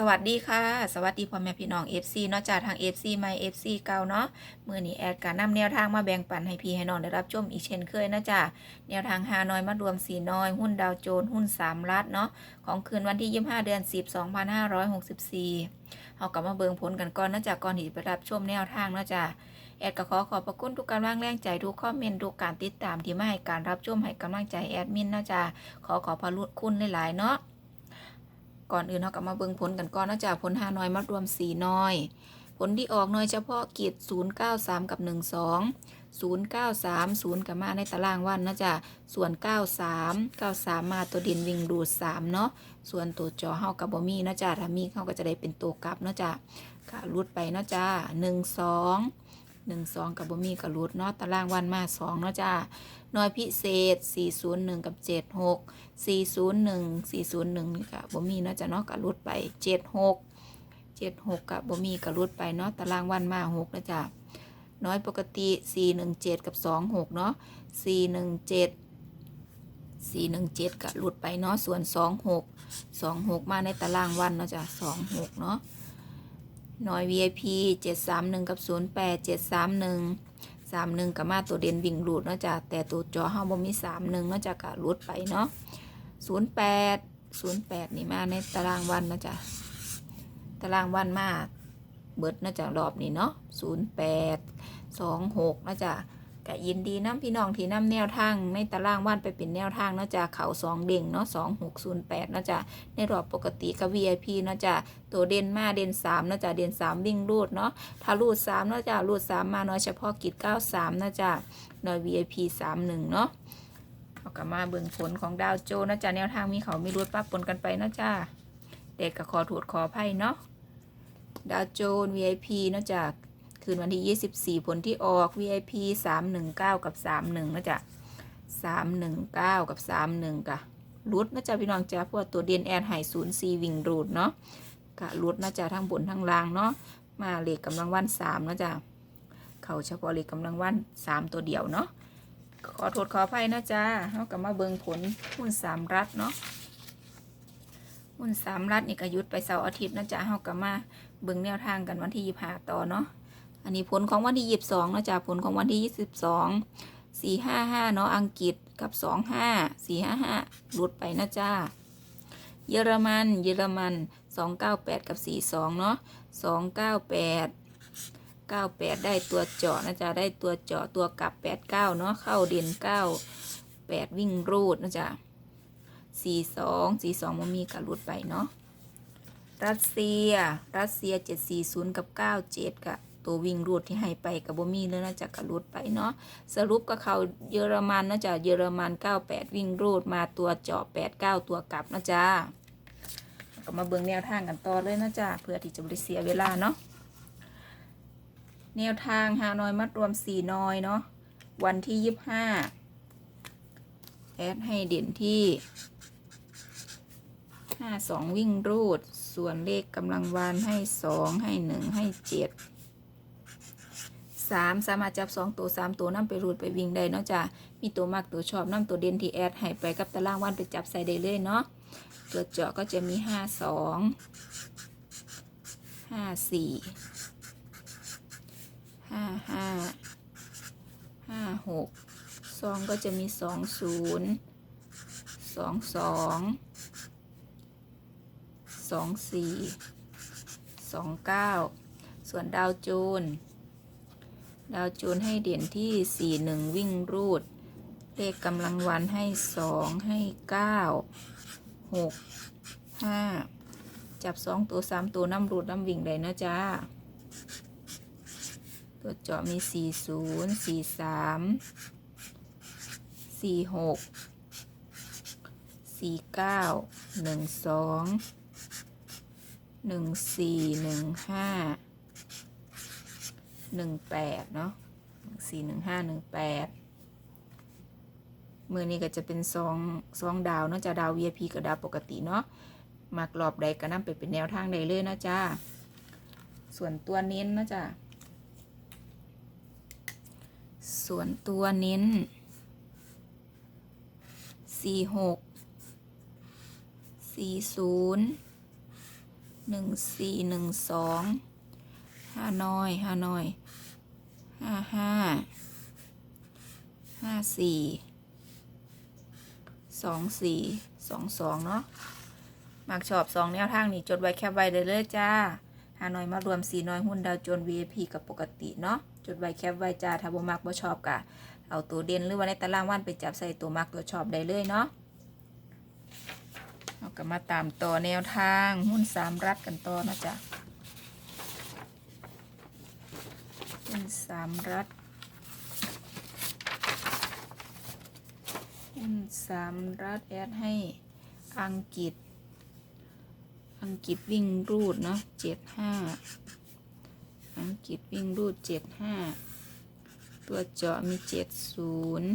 สวัสดีค่ะ สวัสดีพ่อแม่พี่น้อง FC เนาะจากทาง FC ใหม่ FC เก่าเนาะมือนี้แอดการนำแนวทางมาแบ่งปันให้พี่ให้น้องได้รับชมอีกเช่นเคยนะจ๊ะแนวทางฮานอยมารวมสีน้อย หุ้นดาวโจนหุ้น3รัฐเนาะของคืนวันที่ 25 เดือน 10 2564เอากลับมาเบิ่งผลกันก่อนนะจ๊ะก่อนที่จะไปรับชมแนวทางเนาะจ๊ะแอดก็ขอขอบพระคุณทุกกำลังแรงใจทุกคอมเมนต์ทุกการติดตามที่มาให้การรับชมให้กำลังใจแอดมินเนาะจ๊ะขอขอบพระคุณหลายๆเนาะ ก่อนอื่นเรากลับมาเบิ่งผลกันก่อนนะจ๊ะผลหาน้อยมารวมสีน้อย ผลที่ออกน้อยเฉพาะกิจ093 กับ 12 093 0กับมาในตารางวันนะจ๊ะส่วน 93 93 มาตัวดินวิ่งดูด3เนาะส่วนตัวจอเฮากับบ่มีนะจ๊ะถ้ามีเฮาก็จะได้เป็นตัวกลับเนาะจ๊ะค่ะรุดไปเนาะจ๊ะ 12 12กับบ่มีกับรุดเนาะตารางวันมา2เนาะจ๊ะน้อยพิเศษ401กับ76 401 401นี่ค่ะบ่มีเนาะจ้ะเนาะก็ลดไป76 76กับบ่มีก็ลดไปเนาะตารางวันมา6นะจ๊ะน้อยปกติ417กับ26เนาะ417 417ก็ลดไปเนาะส่วน26 26มาในตารางวันเนาะจ้ะ26เนาะ น้อย VIP 731 กับ 08 731 31กับมาตัวเด่นวิ่งหลุดเนาะจ้ะแต่ตัวจอเฮาบ่มีสามหนึ่งเนาะจ้ะก็หลุดไปเนาะ08 08 นี่มาในตารางวันนะจ้ะตารางวันมาเบิดเนาะจ้ะรอบนี้เนาะ0826นะจ้ะ ก็ยินดีน้ำพี่น้องที่นำแนวทางในตารางวันไปเป็นแนวทางเนาะจ้ะเขาสองเด้งเนาะสองหกศูนย์แปดเนาะจ้ะในรอบปกติกับ VIP เนาะจ้ะตัวเด่นมาเด่นสามเนาะจ้ะเด่นสามวิ่งรูดเนาะถ้ารูดสามเนาะจ้ะรูดสามมาเน้อยเฉพาะกิจเก้าสามนะจ้ะน้อย VIP สามหนึ่งเนาะเอากลับมาเบิ่งผลของดาวโจนนะจ้ะแนวทางมีเขามีรูดปั๊บปนกันไปนะจ้ะเด็กกับขอถูดขอไพ่เนาะดาวโจน VIP เนาะจ้ะ คืนวันที่ 24 ผลที่ออก VIP 319 กับ 31นะจ้ะ319 กับ 31กะรูดนะจ้ะพี่น้องจ้ะพวกตัวเดียนแอนไฮศูนย์ซีวิ่งรูดเนาะกะรูดนะจ้ะทั้งบนทั้งล่างเนาะมาเลขกำลังวันสามนะจ๊ะเขาเฉพาะเลขกำลังวันสามตัวเดียวเนาะขอโทษขออภัยนะจ๊ะเขากลับมาเบิงผลหุ้นสามรัฐเนาะหุ้นสามรัฐนี่ก็ยุดไปเสาร์อาทิตย์นะจ๊ะเขากลับมาเบิงแนวทางกันวันที่ยี่ห้าต่อเนาะ อันนี้ผลของวันที่ยี่สิบสองนะจ๊ะผลของวันที่ยี่สิบสองสี่ห้าห้าเนาะอังกฤษกับสองห้าสี่ห้าห้าหลุดไปนะจ๊ะเยอรมันเยอรมันสองเก้าแปดกับสี่สองเนาะสองเก้าแปดเก้าแปดได้ตัวเจาะนะจ๊ะได้ตัวเจาะตัวกลับแปดเก้าเนาะเข้าเด่นเก้าแปดวิ่งรูดนะจ๊ะสี่สองสี่สองมันมีกระลุดไปเนาะรัสเซีย รัสเซียเจ็ดสี่ศูนย์กับเก้าเจ็ดกะ ตัววิ่งรูดที่ให้ไปกับบ่มีเลยนะจ๊ะกระลุดไปเนาะสรุปก็เขาเยอรมันนะจ๊ะเยอรมันเก้าแปดวิ่งรูดมาตัวเจาะแปดเก้าตัวกลับนะจ๊ะก็มาเบิ่งแนวทางกันต่อเลยนะจ๊ะเพื่อที่จะบริเสียเวลาเนาะแนวทางฮานอยมัดรวมสี่น้อยเนาะวันที่ยี่ห้าแอดให้เด่นที่ห้าสองวิ่งรูด ส่วนเลขกำลังวานให้สองให้หนึ่งให้เจ็ด สามสามารถจับสองตัวสามตัวนั่ไปรูดไปวิ่งได้เนาะจ้ะมีตัวมากตัวชอบน้ำตัวเด่นที่แอดให้ไปกับตารางวันไปจับใส่ได้เลยเนาะตัวเจาะก็จะมีห้าสองห้าสี่ห้าห้าห้าหกซองก็จะมีสองศูนย์สองสองสองสี่สองเก้าส่วนดาวโจน ดาวโจนให้เด่นที่สี่หนึ่งวิ่งรูด เลขกำลังวันให้สองให้เก้าหกห้าจับสองตัวสามตัวน้ำรูดน้ำวิ่งได้นะจ้าตัวเจาะมีสี่ศูนย์สี่สามสี่ หนึ่งแปดเนาะสี่หนึ่งห้าหนึ่งแปดมือนี้ก็จะเป็นซองซองดาวเนาะจะดาว VIP กับดาวปกติเนาะมากรอบใดก็นำไปเป็นแนวทางใดเลยนะจ้าส่วนตัวเน้นนะจ้าส่วนตัวเน้นสี่หกสี่ศูนย์หนึ่งสี่หนึ่งสอง ห้านอยห้านอยห้าห้าห้าสี่สองสี่สองสองเนาะมักชอบสองแนวทางนี่จดไว้แคปไว้เลยเลยจ้าห้านอยมารวมสี่น้อยหุ้นดาวโจน VIP กับปกติเนาะจดไว้แคปไว้จ้าถ้าบ่มักบ่ชอบกะเอาตัวเด่นหรือว่าในตารางวันไปจับใส่ตัวมักตัวชอบได้เลยเนาะเราก็มาตามต่อแนวทางหุ้นสามรัฐกันต่อนะจ๊ะ หุ้นสามรัฐหุ้นสามรัฐแอดให้อังกฤษ อังกฤษวิ่งรูดเนาะเจ็ดห้าอังกฤษวิ่งรูดเจ็ดห้าตัวเจาะมีเจ็ดศูนย์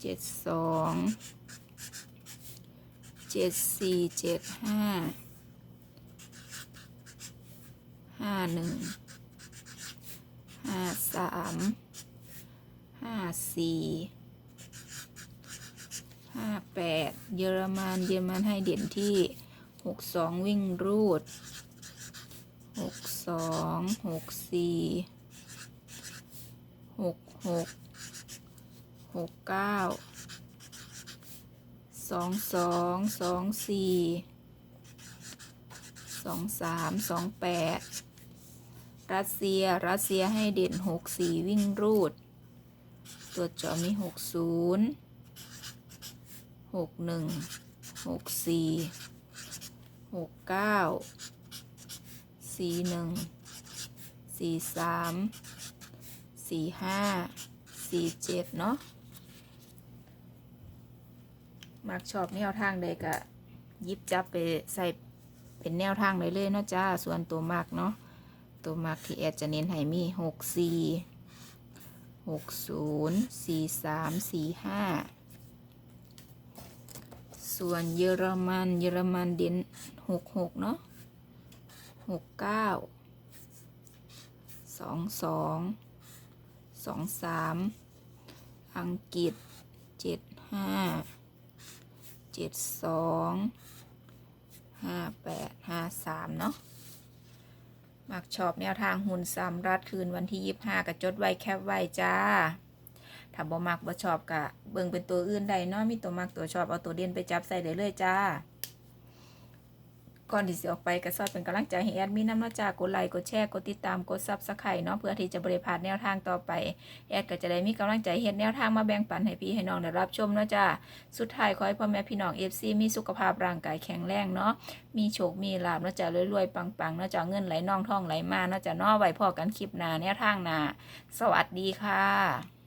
เจ็ดสองเจ็ดสี่เจ็ดห้าห้าหนึ่ง ห้าสามห้าสี่ห้าแปดเยอรมันเยอรมันให้เด่นที่หกสองวิ่งรูดหกสองหกสี่หกหกหกเก้าสองสองสองสี่สองสามสองแปด รัสเซีย รัสเซียให้เด่นหกสี่วิ่งรูด ตัวจอมีหกศูนย์หกหนึ่งหกสี่หกเก้าสี่หนึ่งสี่สามสี่ห้าสี่เจ็ดเนาะมักชอบแนวทางใดก็ยิบจับไปใส่เป็นแนวทางเลยเลยเนาะจ้า ส่วนตัวมักเนาะ ตัวมักที่แอดจะเน้นให้มีหกสี่หกศูนย์สี่สามสี่ห้าส่วนเยอรมันเยอรมันเด่นหกหกเนาะหกเก้าสองสองสองสามอังกฤษเจ็ดห้าเจ็ดสองห้าแปดห้าสามเนาะ มักชอบแนวทางหุ่นสามรัดคืนวันที่ยี่ห้ากับจดไว้แคบไว้จ้า ถ้าบ่มักบ่ชอบกะเบิ่งเป็นตัวอื่นใดเนาะมีตัวมักตัวชอบเอาตัวเด่นไปจับใส่ได้เลยจ้า ก่อนที่จะออกไปก็ซอยเป็นกำลังใจให้แอดมินน้ำนาะจ้ากดไลค์กดแชร์กดติดตามกดซับสไครต์เนาะเพื่อที่จะบริพาดแนวทางต่อไป แอดก็จะได้มีกำลังใจเฮ็ดแนวทางมาแบ่งปันให้พี่ให้น้องได้รับชมเนาะจ้าสุดท้ายขอให้พ่อแม่พี่น้อง FC มีสุขภาพร่างกายแข็งแรงเนาะมีโชคมีลาภเนาะจ้ารวยๆปังๆเนาะจ้าเงินไหลน่องท่องไหลมาเนาะจ้านาะไว้พอกันคลิปหน้าแนวทางหน้าสวัสดีค่ะ